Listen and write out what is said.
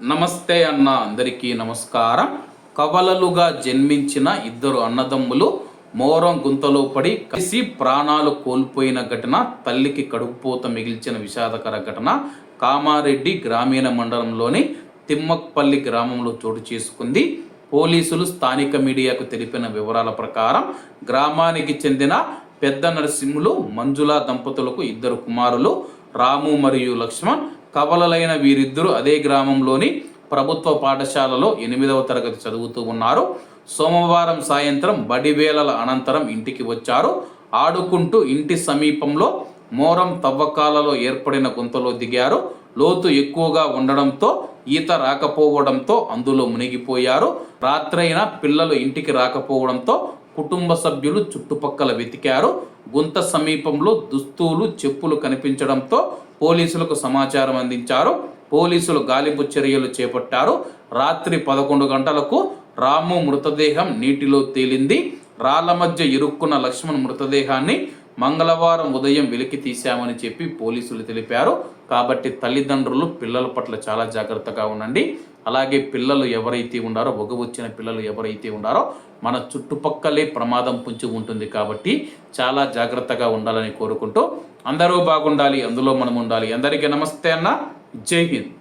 నమస్తే అన్న అందరికీ నమస్కారం. కవలలుగా జన్మించిన ఇద్దరు అన్నదమ్ములు మోరం గుంతలో పడి కలిసి ప్రాణాలు కోల్పోయిన ఘటన తల్లికి కడుపుపోత మిగిల్చిన విషాదకర ఘటన కామారెడ్డి గ్రామీణ మండలంలోని తిమ్మక్పల్లి గ్రామంలో చోటు చేసుకుంది. పోలీసులు స్థానిక మీడియాకు తెలిపిన వివరాల ప్రకారం గ్రామానికి చెందిన పెద్ద నరసింహులు మంజుల దంపతులకు ఇద్దరు కుమారులు రాము మరియు లక్ష్మణ్ కవలలైన వీరిద్దరూ అదే గ్రామంలోని ప్రభుత్వ పాఠశాలలో ఎనిమిదవ తరగతి చదువుతూ ఉన్నారు. సోమవారం సాయంత్రం బడివేళల అనంతరం ఇంటికి వచ్చారు. ఆడుకుంటూ ఇంటి సమీపంలో మోరం తవ్వకాలలో ఏర్పడిన గుంతలో దిగారు. లోతు ఎక్కువగా ఉండడంతో ఈత రాకపోవడంతో అందులో మునిగిపోయారు. రాత్రైనా పిల్లలు ఇంటికి రాకపోవడంతో కుటుంబ సభ్యులు చుట్టుపక్కల వెతికారు. గుంత సమీపంలో దుస్తులు చెప్పులు కనిపించడంతో పోలీసులకు సమాచారం అందించారు. పోలీసులు గాలింపు చర్యలు చేపట్టారు. రాత్రి పదకొండు గంటలకు రాము మృతదేహం నీటిలో తేలింది. రాళ్ళ మధ్య ఇరుక్కున్న లక్ష్మణ్ మృతదేహాన్ని మంగళవారం ఉదయం వెలికి తీశామని చెప్పి పోలీసులు తెలిపారు. కాబట్టి తల్లిదండ్రులు పిల్లల పట్ల చాలా జాగ్రత్తగా ఉండండి. అలాగే పిల్లలు ఎవరైతే ఉండారో ఒగ వచ్చిన పిల్లలు ఎవరైతే ఉండారో మన చుట్టుపక్కలే ప్రమాదం పుంచి ఉంటుంది కాబట్టి చాలా జాగ్రత్తగా ఉండాలని కోరుకుంటూ అందరూ బాగుండాలి అందులో మనం ఉండాలి అందరికీ నమస్తే అన్న. జై హింద్.